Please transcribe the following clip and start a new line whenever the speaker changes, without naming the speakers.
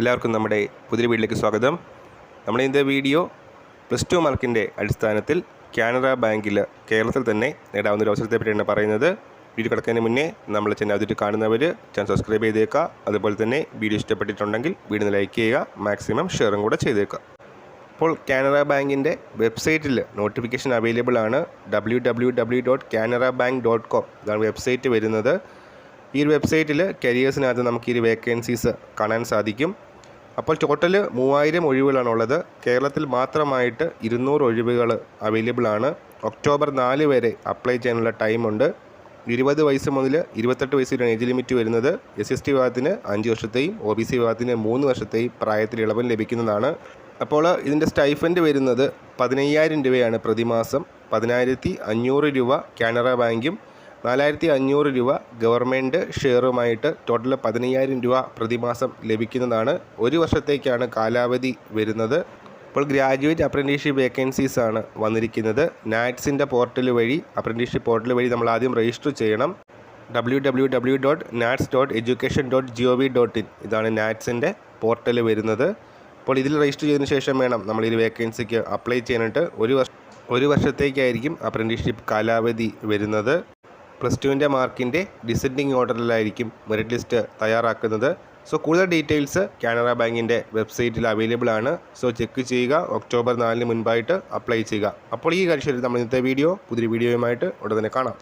എല്ലാവർക്കും നമ്മുടെ പുതിയ വീട്ടിലേക്ക് സ്വാഗതം. നമ്മുടെ ഇന്നത്തെ വീഡിയോ പ്ലസ് ടു മാർക്കിന്റെ അടിസ്ഥാനത്തിൽ കാനറ ബാങ്കിൽ കേരളത്തിൽ തന്നെ നേടാവുന്ന ഒരു അവസരത്തെ പറ്റിയാണ് പറയുന്നത്. വീഡിയോ കിടക്കുന്നതിന് മുന്നേ നമ്മൾ ചാനൽ അതിട്ട് കാണുന്നവർ ചാനൽ സബ്സ്ക്രൈബ് ചെയ്തേക്കുക അതുപോലെ തന്നെ വീഡിയോ ഇഷ്ടപ്പെട്ടിട്ടുണ്ടെങ്കിൽ വീഡിയോ ലൈക്ക് ചെയ്യുക മാക്സിമം ഷെയറും കൂടെ ചെയ്തേക്കുക അപ്പോൾ കാനറ ബാങ്കിന്റെ വെബ്സൈറ്റിൽ നോട്ടിഫിക്കേഷൻ അവൈലബിൾ ആണ്. W W W dot Canara bank dot com ഇതാണ് വെബ്സൈറ്റ് വരുന്നത്. ഈ ഒരു വെബ്സൈറ്റിൽ കരിയേഴ്സിനകത്ത് നമുക്ക് ഈ വേക്കൻസീസ് കാണാൻ സാധിക്കും. അപ്പോൾ ടോട്ടൽ മൂവായിരം ഒഴിവുകളാണുള്ളത് കേരളത്തിൽ മാത്രമായിട്ട് ഇരുന്നൂറ് ഒഴിവുകൾ അവൈലബിൾ ആണ്. ഒക്ടോബർ നാല് വരെ അപ്ലൈ ചെയ്യാനുള്ള ടൈമുണ്ട് ഇരുപത് വയസ്സ് മുതൽ ഇരുപത്തെട്ട് വയസ്സ് വരെയാണ് ഏജ് ലിമിറ്റ് വരുന്നത്. എസ് എസ് ടി വിഭാഗത്തിന് അഞ്ച് വർഷത്തെയും ഒ ബി സി വിഭാഗത്തിന് മൂന്ന് വർഷത്തെയും പ്രായത്തിൽ ഇളവ് ലഭിക്കുന്നതാണ്. അപ്പോൾ ഇതിന്റെ സ്റ്റൈഫൻഡ് വരുന്നത് പതിനയ്യായിരം രൂപയാണ് പ്രതിമാസം. പതിനായിരത്തി അഞ്ഞൂറ് രൂപ കാനറ ബാങ്കും നാലായിരത്തി അഞ്ഞൂറ് രൂപ ഗവൺമെന്റ് ഷെയറുമായിട്ട് ടോട്ടൽ പതിനയ്യായിരം രൂപ പ്രതിമാസം ലഭിക്കുന്നതാണ്. ഒരു വർഷത്തേക്കാണ് കാലാവധി വരുന്നത്. ഇപ്പോൾ ഗ്രാജുവേറ്റ് അപ്രന്റീഷിപ്പ് വേക്കൻസീസ് ആണ് വന്നിരിക്കുന്നത്. നാറ്റ്സിന്റെ പോർട്ടൽ വഴി അപ്രന്റീഷിപ്പ് പോർട്ടൽ വഴി നമ്മൾ ആദ്യം രജിസ്റ്റർ ചെയ്യണം. W W W dot NATS dot education dot G O V dot in ഇതാണ് നാറ്റ്സിന്റെ പോർട്ടൽ വരുന്നത്. അപ്പോൾ ഇതിൽ രജിസ്റ്റർ ചെയ്തതിന് ശേഷം വേണം നമ്മൾ ഈ വേക്കൻസിക്ക് അപ്ലൈ ചെയ്യാനായിട്ട്. ഒരു വർഷം ഒരു വർഷത്തേക്കായിരിക്കും അപ്രന്റീഷിപ്പ് കാലാവധി വരുന്നത്. പ്ലസ് ടുവിന്റെ മാർക്കിന്റെ ഡിസെൻഡിങ് ഓർഡറിലായിരിക്കും മെറിറ്റ് ലിസ്റ്റ് തയ്യാറാക്കുന്നത്. സോ കൂടുതൽ ഡീറ്റെയിൽസ് കാനറ ബാങ്കിന്റെ വെബ്സൈറ്റിൽ അവൈലബിൾ ആണ്. സോ ചെക്ക് ചെയ്യുക. ഒക്ടോബർ നാലിന് മുൻപായിട്ട് അപ്ലൈ ചെയ്യുക. അപ്പോൾ ഈ കാര്യം നമ്മൾ ഇന്നത്തെ വീഡിയോ പുതിയ വീഡിയോയുമായിട്ട് ഉടനെ തന്നെ കാണാം.